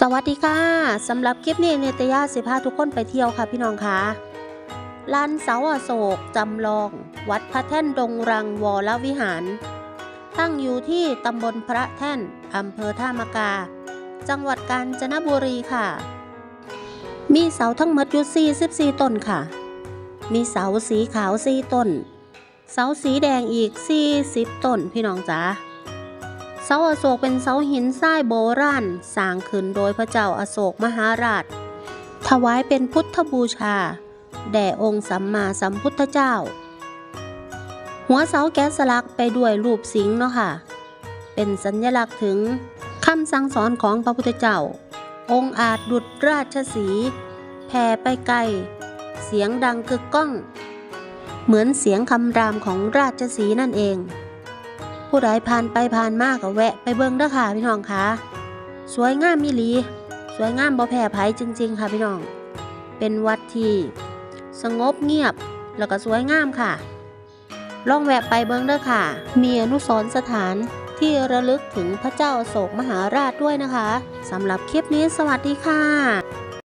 สวัสดีค่ะสำหรับคลิปนี้เนตยาสิพาทุกคนไปเที่ยวค่ะพี่น้องค่ะลานเสาอโศกจำลอง วัดพระแท่นดงรังวรวิหาร ตั้งอยู่ที่ตำบลพระแท่นอำเภอท่ามกา จังหวัดกาญจนบุรีค่ะ มีเสาทั้งหมดอยู่44ต้นค่ะ มีเสาสีขาว4ต้น เสาสีแดงอีก40ต้นพี่น้องจ๋า เสาอโศกเป็นเสาหินทรายโบราณสร้างขึ้นโดยพระเจ้าอาโศกมหาราช ถวายเป็นพุทธบูชา แด่องค์สัมมาสัมพุทธเจ้า หัวเสาแกะสลักไปด้วยรูปสิงห์เนาะค่ะ เป็นสัญลักษณ์ถึงคำสั่งสอนของพระพุทธเจ้า องค์อาจดุจราชสีแผ่ไปไกล เสียงดังกึกก้อง เหมือนเสียงคำรามของราชสีนั่นเอง ผู้ใดผ่านไปผ่านมาก็แวะไปเบิ่งเด้อค่ะพี่น้องคะสวยงามมิลี สวยงามบ่แพ้ไผจริง ๆ ค่ะพี่น้อง เป็นวัดที่สงบเงียบแล้วก็สวยงามค่ะ ลองแวะไปเบิ่งเด้อค่ะ มีอนุสรณ์สถานที่ระลึกถึงพระเจ้าโศกมหาราชด้วยนะคะสำหรับคลิปนี้สวัสดีค่ะ